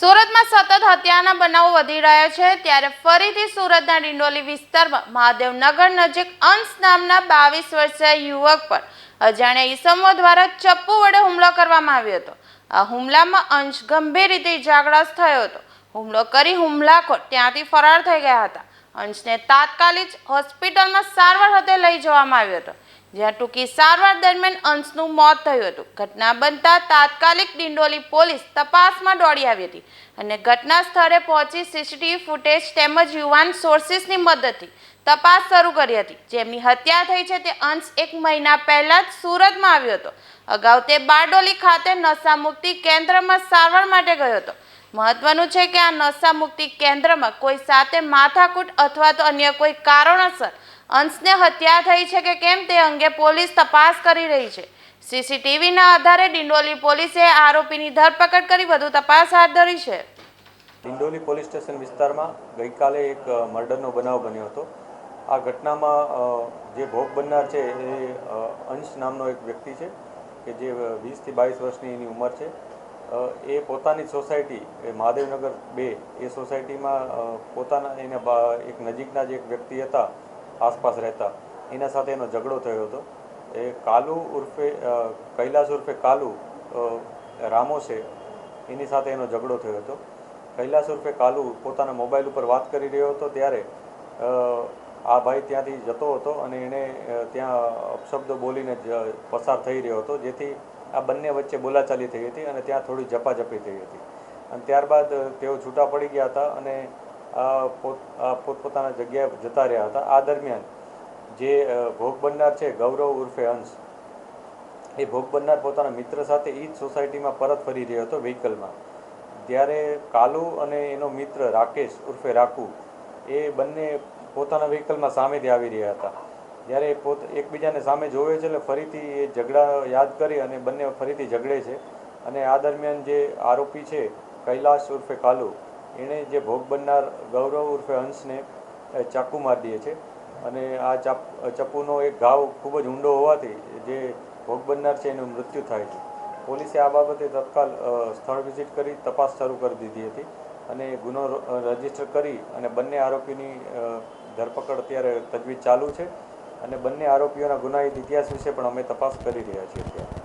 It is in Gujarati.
સુરતમાં સતત હત્યાના બનાવો વધી રહ્યા છે, ત્યારે ફરીથી સુરતના ડિંડોલી વિસ્તારમાં મહાદેવનગર નજીક અંશ નામના બાવીસ વર્ષીય યુવક પર અજાણ્યા ઈસમો દ્વારા ચપ્પુ વડે હુમલો કરવામાં આવ્યો હતો. આ હુમલામાં અંશ ગંભીર રીતે ઇજાગ્રસ્ત થયો હતો. હુમલો કરી હુમલાખોર ત્યાંથી ફરાર થઈ ગયા હતા. અંશને તાત્કાલિક હોસ્પિટલમાં સારવાર હાથે લઈ જવામાં આવ્યો હતો. જ્યાં ટૂંકી સારવાર દરમિયાન અંશનું મોત થયું હતું. ઘટના બનતા તાત્કાલિક ડિંડોલી પોલીસ તપાસમાં દોડી આવી હતી અને ઘટના સ્થળે પહોંચી સીસીટીવી ફૂટેજ તેમજ યુવાન સોર્સિસની મદદથી તપાસ શરૂ કરી હતી. જેમની હત્યા થઈ છે તે અંશ એક મહિના પહેલા જ સુરતમાં આવ્યો હતો. અગાઉ તે બારડોલી ખાતે નશા મુક્તિ કેન્દ્રમાં સારવાર માટે ગયો હતો. મહત્વનું છે કે આ નશા મુક્તિ કેન્દ્રમાં કોઈ સાથે માથાકૂટ અથવા તો અન્ય કોઈ કારણોસર અંશને હત્યા થઈ છે કે કેમ તે અંગે પોલીસ તપાસ કરી રહી છે. સીસીટીવીના આધારે ડિંડોલી પોલીસે આરોપીની ધરપકડ કરી વધુ તપાસ હાથ ધરી છે. ડિંડોલી પોલીસ સ્ટેશન વિસ્તારમાં ગઈકાલે એક મર્ડરનો બનાવ બન્યો હતો. આ ઘટનામાં જે ભોગ બનનાર છે એ અંશ નામનો એક વ્યક્તિ છે કે જે વીસથી બાવીસ વર્ષની એની ઉંમર છે. એ પોતાની સોસાયટી, એ મહાદેવનગર બે, એ સોસાયટીમાં પોતાના એને એક નજીકના જે એક વ્યક્તિ હતા. આસપાસ રહેતા. એના સાથે એનો ઝઘડો થયો હતો. એ કાલુ ઉર્ફે કૈલાશ ઉર્ફે કાલુ રામો છે, એની સાથે એનો ઝઘડો થયો હતો. કૈલાસ ઉર્ફે કાલુ પોતાના મોબાઈલ ઉપર વાત કરી રહ્યો હતો ત્યારે આ ભાઈ ત્યાંથી જતો હતો અને એણે ત્યાં અપશબ્દો બોલીને જ પસાર થઈ રહ્યો હતો, જેથી આ બંને વચ્ચે બોલાચાલી થઈ હતી અને ત્યાં થોડી ઝપાઝપી થઈ હતી. અને ત્યારબાદ તેઓ છૂટા પડી ગયા હતા અને પોતપોતાના જગ્યાએ જતા રહ્યા હતા. આ દરમિયાન જે ભોગ બનનાર છે ગૌરવ ઉર્ફે અંશ, એ ભોગ બનનાર પોતાના મિત્ર સાથે એ જ સોસાયટીમાં પરત ફરી રહ્યો હતો વ્હીકલમાં. ત્યારે કાલુ અને એનો મિત્ર રાકેશ ઉર્ફે રાખુ એ બંને પોતાના વ્હીકલમાં સામેથી આવી રહ્યા હતા. જ્યારે એ પોત, એકબીજાને સામે જોવે છે એટલે ફરીથી એ ઝઘડા યાદ કરી અને બંને ફરીથી ઝઘડે છે. અને આ દરમિયાન જે આરોપી છે કૈલાશ ઉર્ફે કાલુ એણે જે ભોગ બનનાર ગૌરવ ઉર્ફે હંસને ચાકુ મારી દે છે. અને આ ચાપ ચપ્પુનો એક ઘાવ ખૂબ જ ઊંડો હોવાથી જે ભોગ બનનાર છે એનું મૃત્યુ થાય છે. પોલીસે આ બાબતે તત્કાલ સ્થળ વિઝિટ કરી તપાસ શરૂ કરી દીધી હતી અને ગુનો રજિસ્ટર કરી અને બંને આરોપીની ધરપકડ અત્યારે તજવીજ ચાલુ છે. અને બંને આરોપીઓના ગુનાહિત ઇતિહાસ વિશે પણ અમે તપાસ કરી રહ્યા છીએ અત્યારે.